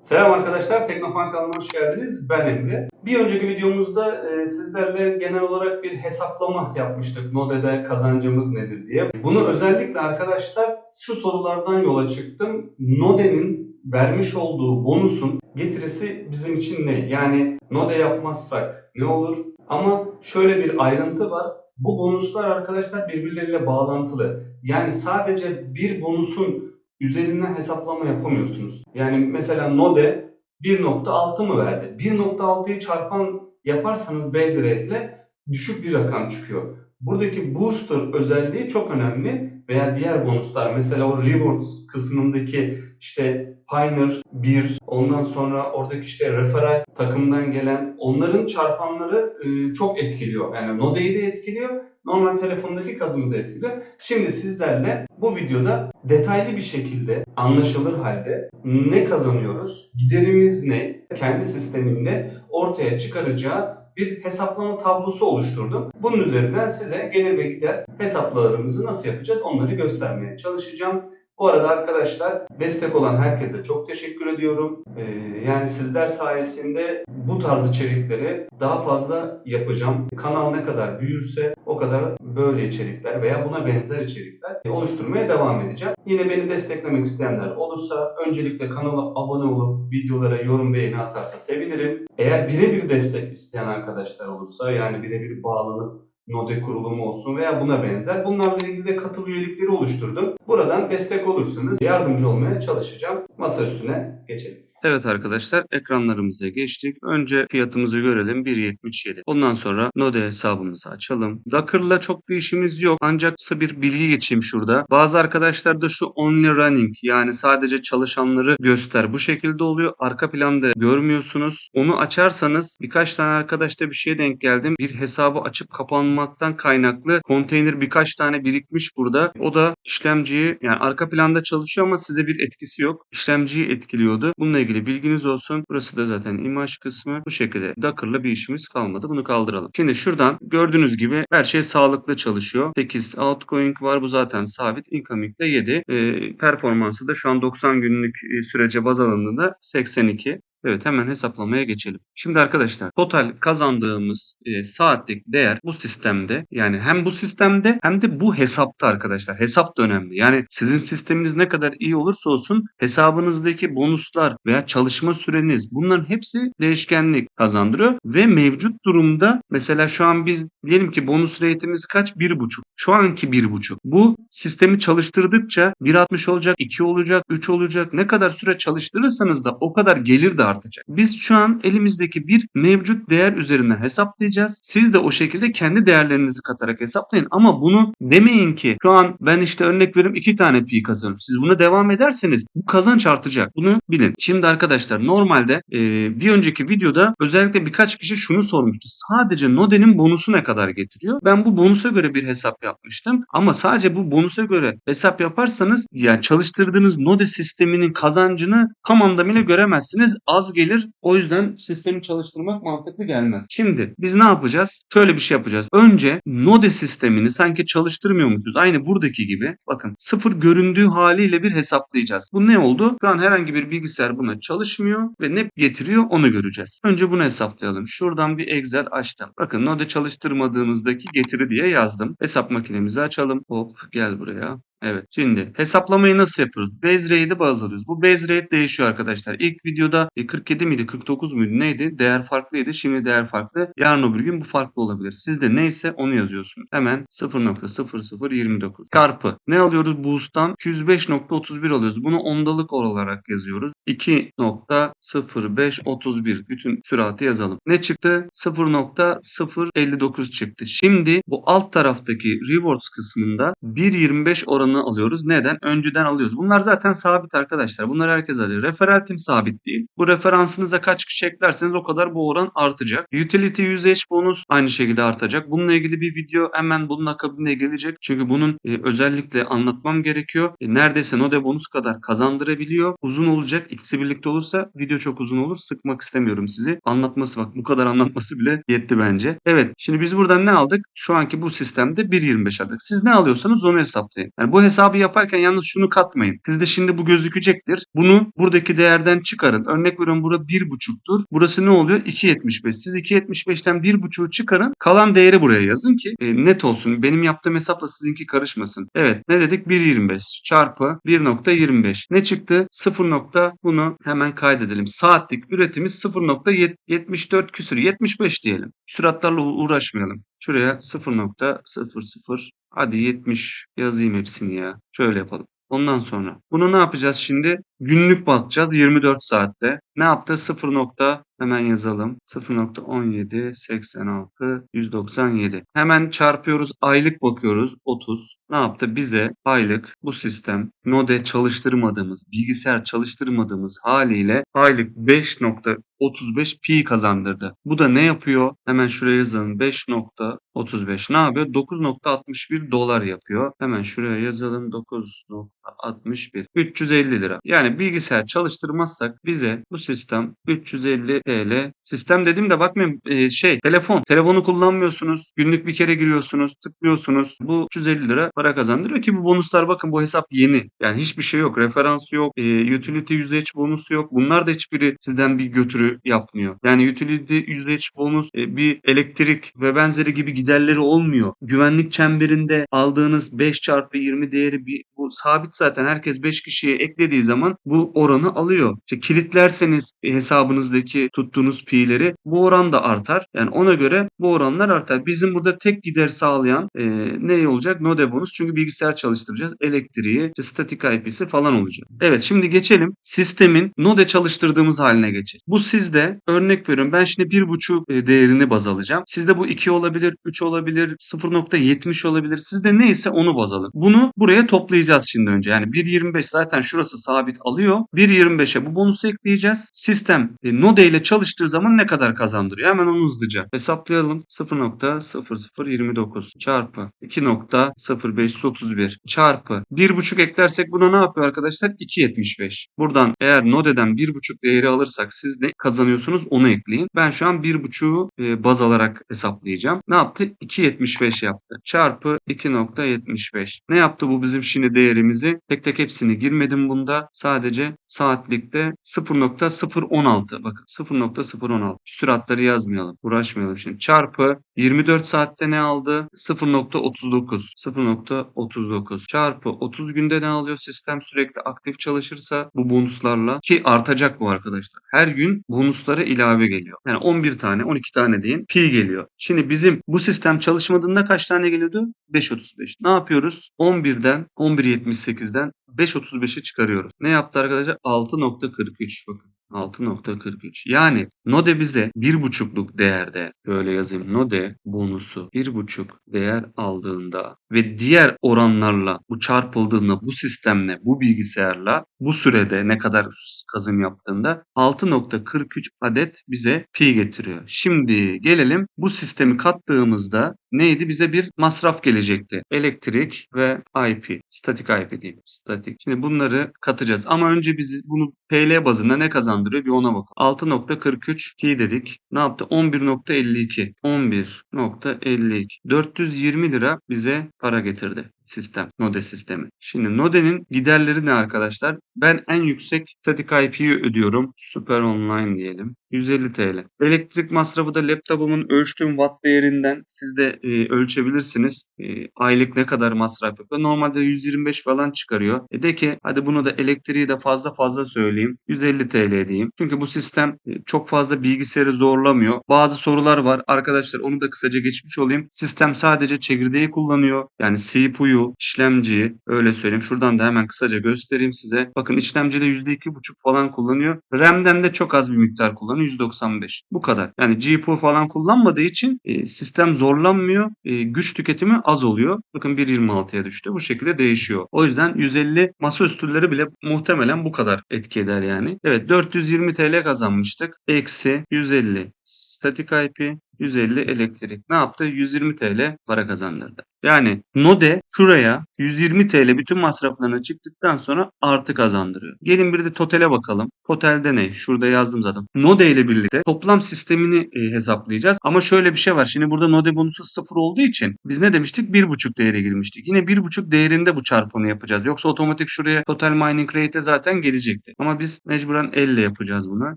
Selam arkadaşlar, Teknofan kanalına hoş geldiniz. Ben Emre. Bir önceki videomuzda e, sizlerle genel olarak bir hesaplama yapmıştık. Node'de kazancımız nedir diye. Bunu özellikle arkadaşlar şu sorulardan yola çıktım. Node'nin vermiş olduğu bonusun getirisi bizim için ne? Yani Node yapmazsak ne olur? Ama şöyle bir ayrıntı var. Bu bonuslar arkadaşlar birbirleriyle bağlantılı. Yani sadece bir bonusun üzerinden hesaplama yapamıyorsunuz. Yani mesela Node 1.6 mı verdi? 1.6'yı çarpan yaparsanız base rate ile düşük bir rakam çıkıyor. Buradaki booster özelliği çok önemli veya diğer bonuslar mesela o rewards kısmındaki işte Pioneer 1 ondan sonra oradaki işte referral takımdan gelen onların çarpanları e, çok etkiliyor. Yani Node'yi de etkiliyor normal telefondaki kazımı da etkiliyor. Şimdi sizlerle bu videoda detaylı bir şekilde anlaşılır halde ne kazanıyoruz, giderimiz ne, kendi sisteminde ortaya çıkaracağı bir hesaplama tablosu oluşturdum. Bunun üzerinden size gelir ve gider hesaplamalarımızı nasıl yapacağız onları göstermeye çalışacağım. Bu arada arkadaşlar destek olan herkese çok teşekkür ediyorum. Ee, yani sizler sayesinde bu tarz içerikleri daha fazla yapacağım. Kanal ne kadar büyürse o kadar böyle içerikler veya buna benzer içerikler oluşturmaya devam edeceğim. Yine beni desteklemek isteyenler olursa öncelikle kanala abone olup videolara yorum beğeni atarsa sevinirim. Eğer birebir destek isteyen arkadaşlar olursa yani birebir bağlanıp Node kurulumu olsun veya buna benzer. Bunlarla ilgili de katıl üyelikleri oluşturdum. Buradan destek olursanız yardımcı olmaya çalışacağım. Masa üstüne geçelim. Evet arkadaşlar ekranlarımıza geçtik. Önce fiyatımızı görelim 1.77. Ondan sonra Node hesabımızı açalım. Rocker'la çok bir işimiz yok. Ancak kısa bir bilgi geçeyim şurada. Bazı arkadaşlar da şu only running yani sadece çalışanları göster. Bu şekilde oluyor. Arka planda görmüyorsunuz. Onu açarsanız birkaç tane arkadaşta bir şeye denk geldim. Bir hesabı açıp kapanmaktan kaynaklı konteyner birkaç tane birikmiş burada. O da işlemciyi yani arka planda çalışıyor ama size bir etkisi yok. İşlemciyi etkiliyordu. Bununla ilgili bilginiz olsun. Burası da zaten imaj kısmı. Bu şekilde Docker'la bir işimiz kalmadı. Bunu kaldıralım. Şimdi şuradan gördüğünüz gibi her şey sağlıklı çalışıyor. 8 outgoing var. Bu zaten sabit. Incoming de 7. Ee, performansı da şu an 90 günlük e, sürece baz alındığında 82. Evet hemen hesaplamaya geçelim. Şimdi arkadaşlar total kazandığımız e, saatlik değer bu sistemde yani hem bu sistemde hem de bu hesapta arkadaşlar. Hesap da önemli. Yani sizin sisteminiz ne kadar iyi olursa olsun hesabınızdaki bonuslar veya çalışma süreniz bunların hepsi değişkenlik kazandırıyor ve mevcut durumda mesela şu an biz diyelim ki bonus rate'imiz kaç? 1.5. Şu anki 1.5. Bu sistemi çalıştırdıkça 1.60 olacak, 2 olacak, 3 olacak. Ne kadar süre çalıştırırsanız da o kadar gelir de artacak. Biz şu an elimizdeki bir mevcut değer üzerinden hesaplayacağız. Siz de o şekilde kendi değerlerinizi katarak hesaplayın. Ama bunu demeyin ki şu an ben işte örnek veriyorum 2 tane pi kazanıyorum. Siz buna devam ederseniz bu kazanç artacak. Bunu bilin. Şimdi arkadaşlar normalde e, bir önceki videoda özellikle birkaç kişi şunu sormuştu. Sadece Node'nin bonusu ne kadar getiriyor? Ben bu bonusa göre bir hesap yapmıştım. Ama sadece bu bonusa göre hesap yaparsanız yani çalıştırdığınız Node sisteminin kazancını tam anlamıyla göremezsiniz. Az gelir. O yüzden sistemi çalıştırmak mantıklı gelmez. Şimdi biz ne yapacağız? Şöyle bir şey yapacağız. Önce Node sistemini sanki çalıştırmıyormuşuz. Aynı buradaki gibi. Bakın sıfır göründüğü haliyle bir hesaplayacağız. Bu ne oldu? Şu an herhangi bir bilgisayar buna çalışmıyor ve ne getiriyor onu göreceğiz. Önce bunu hesaplayalım. Şuradan bir Excel açtım. Bakın Node çalıştırmadığımızdaki getiri diye yazdım. Hesap makinemizi açalım. Hop gel buraya. Evet. Şimdi hesaplamayı nasıl yapıyoruz? Base rate'i baz alıyoruz. Bu base rate değişiyor arkadaşlar. İlk videoda e, 47 miydi 49 muydu neydi? Değer farklıydı. Şimdi değer farklı. Yarın öbür gün bu farklı olabilir. Sizde neyse onu yazıyorsunuz. Hemen 0.0029 çarpı. Ne alıyoruz boost'tan? 205.31 alıyoruz. Bunu ondalık olarak yazıyoruz. 2.0531 bütün süratı yazalım. Ne çıktı? 0.059 çıktı. Şimdi bu alt taraftaki rewards kısmında 1.25 oranı alıyoruz. Neden? Önceden alıyoruz. Bunlar zaten sabit arkadaşlar. Bunları herkes alıyor. Referral tim sabit değil. Bu referansınıza kaç kişi eklerseniz o kadar bu oran artacak. Utility usage bonus aynı şekilde artacak. Bununla ilgili bir video hemen bunun akabinde gelecek. Çünkü bunun e, özellikle anlatmam gerekiyor. E, neredeyse Node bonus kadar kazandırabiliyor. Uzun olacak. İkisi birlikte olursa video çok uzun olur. Sıkmak istemiyorum sizi. Anlatması bak bu kadar anlatması bile yetti bence. Evet şimdi biz buradan ne aldık? Şu anki bu sistemde 1.25 aldık. Siz ne alıyorsanız onu hesaplayın. Yani bu Bu hesabı yaparken yalnız şunu katmayın. Sizde şimdi bu gözükecektir. Bunu buradaki değerden çıkarın. Örnek veriyorum bura 1.5'tur. Burası ne oluyor? 2.75. Siz 2.75'ten 1.5'u çıkarın. Kalan değeri buraya yazın ki e, net olsun. Benim yaptığım hesapla sizinki karışmasın. Evet ne dedik? 1.25 çarpı 1.25. Ne çıktı? 0. nokta bunu hemen kaydedelim. Saatlik üretimiz 0.74 küsür. 75 diyelim. Süratlarla uğraşmayalım. Şuraya 0.00 hadi 70 yazayım hepsini ya. Şöyle yapalım. Ondan sonra bunu ne yapacağız şimdi? Günlük bakacağız 24 saatte. Ne yaptı? 0. hemen yazalım. 0.17 86 197. Hemen çarpıyoruz. Aylık bakıyoruz. 30. Ne yaptı? Bize aylık bu sistem node çalıştırmadığımız, bilgisayar çalıştırmadığımız haliyle aylık 5.35 pi kazandırdı. Bu da ne yapıyor? Hemen şuraya yazalım. 5.35 ne yapıyor? 9.61 dolar yapıyor. Hemen şuraya yazalım. 9.61 350 lira. Yani bilgisayar çalıştırmazsak bize bu sistem 350 TL. Sistem dediğimde bakmayın e, şey telefon. Telefonu kullanmıyorsunuz. Günlük bir kere giriyorsunuz. Tıklıyorsunuz. Bu 350 lira para kazandırıyor ki bu bonuslar bakın bu hesap yeni. Yani hiçbir şey yok. Referans yok. E, utility usage bonusu yok. Bunlar da hiçbiri sizden bir götürü yapmıyor. Yani utility usage bonus e, bir elektrik ve benzeri gibi giderleri olmuyor. Güvenlik çemberinde aldığınız 5 çarpı 20 değeri bir bu sabit zaten herkes 5 kişiye eklediği zaman bu oranı alıyor. İşte kilitlerseniz hesabınızdaki tuttuğunuz pi'leri bu oran da artar. Yani ona göre bu oranlar artar. Bizim burada tek gider sağlayan e, ne olacak? Node bonus. Çünkü bilgisayar çalıştıracağız. Elektriği, işte statik IP'si falan olacak. Evet şimdi geçelim. Sistemin node çalıştırdığımız haline geçelim. Bu sizde örnek veriyorum. Ben şimdi 1.5 e, değerini baz alacağım. Sizde bu 2 olabilir, 3 olabilir, 0.70 olabilir. Sizde neyse onu baz alın. Bunu buraya toplayacağız şimdi önce. Yani 1.25 zaten şurası sabit alıyor. 1.25'e bu bonusu ekleyeceğiz. Sistem e, Node ile çalıştığı zaman ne kadar kazandırıyor? Hemen onu hızlıca hesaplayalım. 0.0029 çarpı 2.0531 çarpı 1.5 eklersek buna ne yapıyor arkadaşlar? 2.75. Buradan eğer Node'den 1.5 değeri alırsak siz ne kazanıyorsunuz onu ekleyin. Ben şu an 1.5'u e, baz alarak hesaplayacağım. Ne yaptı? 2.75 yaptı. Çarpı 2.75. Ne yaptı bu bizim şimdi değerimizi? Tek tek hepsini girmedim bunda. Sadece saatlikte 0.016 bakın 0.016 süratleri yazmayalım. Uğraşmayalım şimdi. Çarpı 24 saatte ne aldı? 0.39 0.39 çarpı 30 günde ne alıyor? Sistem sürekli aktif çalışırsa bu bonuslarla ki artacak bu arkadaşlar. Her gün bonuslara ilave geliyor. Yani 11 tane 12 tane deyin pi geliyor. Şimdi bizim bu sistem çalışmadığında kaç tane geliyordu? 5.35. Ne yapıyoruz? 11'den 11.78'den 5.35'i çıkarıyoruz. Ne yaptı arkadaşlar? 6.43 bakın. 6.43. Yani Node bize 1.5'luk değerde böyle yazayım. Node bonusu 1.5 değer aldığında ve diğer oranlarla bu çarpıldığında bu sistemle bu bilgisayarla bu sürede ne kadar kazım yaptığında 6.43 adet bize pi getiriyor. Şimdi gelelim bu sistemi kattığımızda neydi? Bize bir masraf gelecekti. Elektrik ve IP. Statik IP diyeyim. Statik. Şimdi bunları katacağız. Ama önce biz bunu TL bazında ne kazandırıyor? Bir ona bakalım. 6.43 pi dedik. Ne yaptı? 11.52. 11.52. 420 lira bize para getirdi sistem. Node sistemi. Şimdi Node'nin giderleri ne arkadaşlar? Ben en yüksek statik IP'yi ödüyorum. Süper online diyelim. 150 TL. Elektrik masrafı da laptopumun ölçtüğüm watt değerinden siz de e, ölçebilirsiniz. E, aylık ne kadar masraf yapıyor. Normalde 125 falan çıkarıyor. E de ki hadi bunu da elektriği de fazla fazla söyleyeyim. 150 TL diyeyim. Çünkü bu sistem e, çok fazla bilgisayarı zorlamıyor. Bazı sorular var. Arkadaşlar onu da kısaca geçmiş olayım. Sistem sadece çekirdeği kullanıyor. Yani CPU'yu, işlemciyi öyle söyleyeyim. Şuradan da hemen kısaca göstereyim size. Bakın işlemcide %2,5 falan kullanıyor. RAM'den de çok az bir miktar kullanıyor. 195. Bu kadar. Yani GPU falan kullanmadığı için e, sistem zorlanmıyor. E, güç tüketimi az oluyor. Bakın 1.26'ya düştü. Bu şekilde değişiyor. O yüzden 150 masaüstüleri bile muhtemelen bu kadar etki eder yani. Evet 420 TL kazanmıştık. Eksi 150 Statik IP 150 elektrik. Ne yaptı? 120 TL para kazandırdı. Yani Node şuraya 120 TL bütün masraflarına çıktıktan sonra artı kazandırıyor. Gelin bir de Total'e bakalım. Total'de ne? Şurada yazdım zaten. Node ile birlikte toplam sistemini e, hesaplayacağız. Ama şöyle bir şey var. Şimdi burada Node bonusu sıfır olduğu için biz ne demiştik? 1.5 değere girmiştik. Yine 1.5 değerinde bu çarpımı yapacağız. Yoksa otomatik şuraya total mining rate'e zaten gelecekti. Ama biz mecburen 50 yapacağız bunu.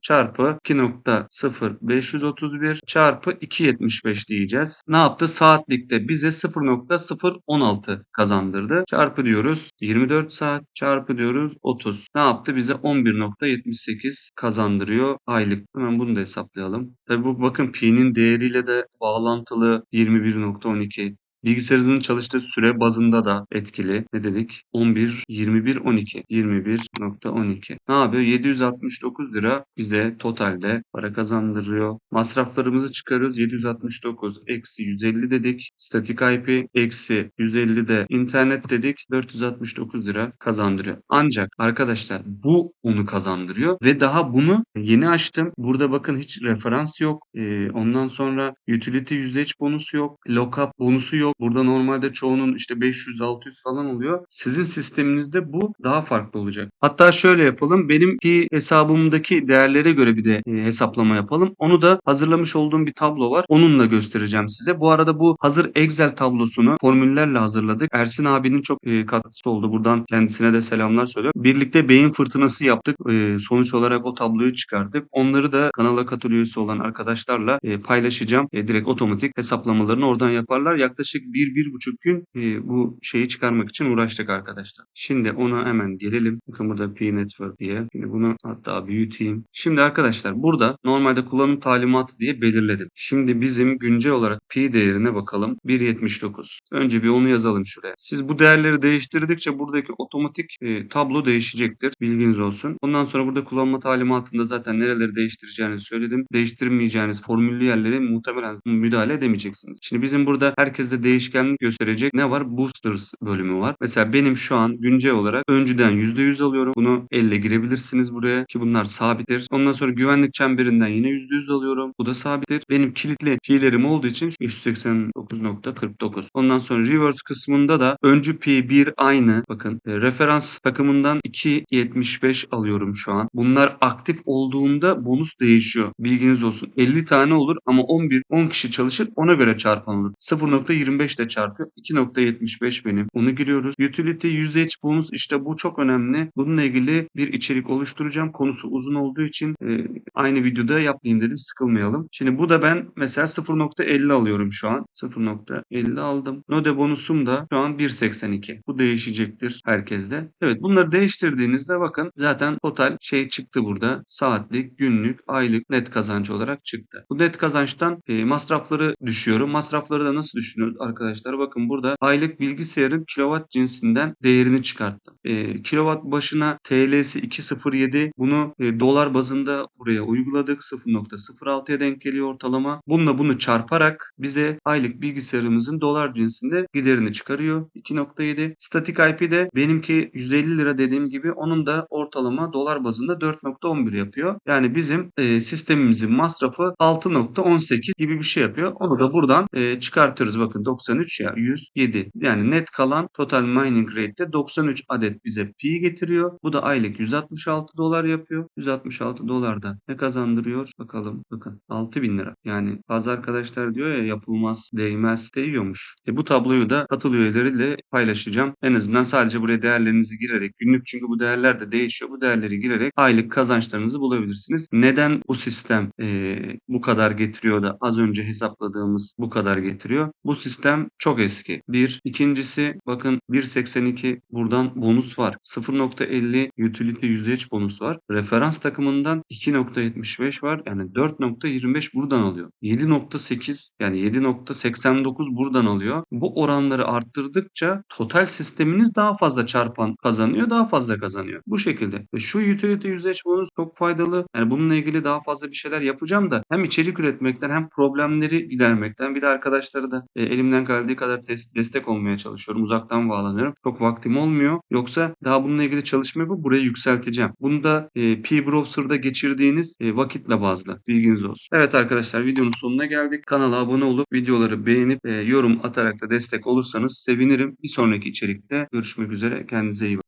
Çarpı 2.0531 çarpı 2.75 diyeceğiz. Ne yaptı? Saatlikte bize 0.016 kazandırdı. Çarpı diyoruz 24 saat çarpı diyoruz 30. Ne yaptı? Bize 11.78 kazandırıyor aylık. Hemen bunu da hesaplayalım. Tabi bu bakın pi'nin değeriyle de bağlantılı 21.12. Bilgisayarınızın çalıştığı süre bazında da etkili. Ne dedik? 11, 21, 12. 21.12. Ne yapıyor? 769 lira bize totalde para kazandırıyor. Masraflarımızı çıkarıyoruz. 769 eksi 150 dedik. Statik IP eksi 150 de internet dedik. 469 lira kazandırıyor. Ancak arkadaşlar bu onu kazandırıyor ve daha bunu yeni açtım. Burada bakın hiç referans yok. Ee, ondan sonra utility usage bonusu yok. Lookup bonusu yok. Burada normalde çoğunun işte 500-600 falan oluyor. Sizin sisteminizde bu daha farklı olacak. Hatta şöyle yapalım. Benimki hesabımdaki değerlere göre bir de e, hesaplama yapalım. Onu da hazırlamış olduğum bir tablo var. Onunla göstereceğim size. Bu arada bu hazır Excel tablosunu formüllerle hazırladık. Ersin abinin çok e, katkısı oldu. Buradan kendisine de selamlar söylüyorum. Birlikte beyin fırtınası yaptık. E, sonuç olarak o tabloyu çıkardık. Onları da kanala katıl olan arkadaşlarla paylaşacağım. Direkt otomatik hesaplamalarını oradan yaparlar. Yaklaşık 1-1,5 gün e, bu şeyi çıkarmak için uğraştık arkadaşlar. Şimdi ona hemen gelelim. Bakın burada P Network diye. Şimdi bunu hatta büyüteyim. Şimdi arkadaşlar burada normalde kullanım talimatı diye belirledim. Şimdi bizim güncel olarak P değerine bakalım. 1.79. Önce bir onu yazalım şuraya. Siz bu değerleri değiştirdikçe buradaki otomatik e, tablo değişecektir. Bilginiz olsun. Ondan sonra burada kullanma talimatında zaten nereleri değiştireceğinizi söyledim. Değiştirmeyeceğiniz formüllü yerlere muhtemelen müdahale edemeyeceksiniz. Şimdi bizim burada herkeste değişkenlik gösterecek ne var? Boosters bölümü var. Mesela benim şu an güncel olarak önceden %100 alıyorum. Bunu elle girebilirsiniz buraya ki bunlar sabittir. Ondan sonra güvenlik çemberinden yine %100 alıyorum. Bu da sabittir. Benim kilitli fiillerim olduğu için 189.49. Ondan sonra reverse kısmında da öncü P1 aynı. Bakın e, referans takımından 2.75 alıyorum şu an. Bunlar aktif olduğunda bonus değişiyor. Bilginiz olsun. 50 tane olur ama 11 10 kişi çalışır ona göre çarpan olur. 0.25 ile çarpıyor. 2.75 benim. Onu giriyoruz. Utility usage bonus işte bu çok önemli. Bununla ilgili bir içerik oluşturacağım. Konusu uzun olduğu için e, aynı videoda yapmayayım dedim. Sıkılmayalım. Şimdi bu da ben mesela 0.50 alıyorum şu an. 0.50 aldım. Node bonusum da şu an 1.82. Bu değişecektir herkeste. Evet bunları değiştirdiğinizde bakın zaten total şey çıktı burada. Saatlik, günlük, aylık net kazanç olarak çıktı. Bu net kazançtan e, masrafları düşüyorum. Masrafları da nasıl düşünüyoruz arkadaşlar? Bakın burada aylık bilgisayarın kilowatt cinsinden değerini çıkarttım. E, kilowatt başına TL'si 2.07. Bunu e, dolar bazında buraya uyguladık. 0.06'ya denk geliyor ortalama. Bununla bunu çarparak bize aylık bilgisayarımızın dolar cinsinde giderini çıkarıyor. 2.7. Statik IP'de benimki 150 lira dediğim gibi onun da ortalama dolar bazında 4.11 yapıyor. Yani bizim e, sistemimizin masrafı 6.18 gibi bir şey yapıyor. Onu da buradan e, çıkartıyoruz. Bakın 93 ya 107. Yani net kalan total mining rate'de 93 adet bize pi getiriyor. Bu da aylık 166 dolar yapıyor. 166 dolar da ne kazandırıyor? Bakalım. Bakın 6000 lira. Yani bazı arkadaşlar diyor ya yapılmaz, değmez, değiyormuş. E bu tabloyu da katıl üyeleriyle paylaşacağım. En azından sadece buraya değerlerinizi girerek günlük çünkü bu değerler de değişiyor. Bu değerleri girerek aylık kazançlarınızı bulabilirsiniz. Neden bu sistem e, bu kadar getiriyor da az önce hesapladığımız bu kadar getiriyor? Bu sistem çok eski. Bir. İkincisi bakın 1.82 buradan bonus var. 0.50 utility usage bonus var. Referans takımından 2.75 var. Yani 4.25 buradan alıyor. 7.8 yani 7.89 buradan alıyor. Bu oranları arttırdıkça total sisteminiz daha fazla çarpan kazanıyor, daha fazla kazanıyor. Bu şekilde. Ve şu utility usage bonus çok faydalı. Yani bununla ilgili daha fazla bir şeyler yapacağım da hem içerik üretmekten hem problemleri gidermekten bir de arkadaşlara da e, elimden geldiği kadar des- destek olmaya çalışıyorum. Uzaktan bağlanıyorum. Çok vaktim olmuyor. Yoksa daha bununla ilgili çalışma yapıp burayı yükselteceğim. Bunu da e, P-Browser'da geçirdiğiniz e, vakitle bazlı. Bilginiz olsun. Evet arkadaşlar videonun sonuna geldik. Kanala abone olup videoları beğenip e, yorum atarak da destek olursanız sevinirim. Bir sonraki içerikte görüşmek üzere. Kendinize iyi bakın.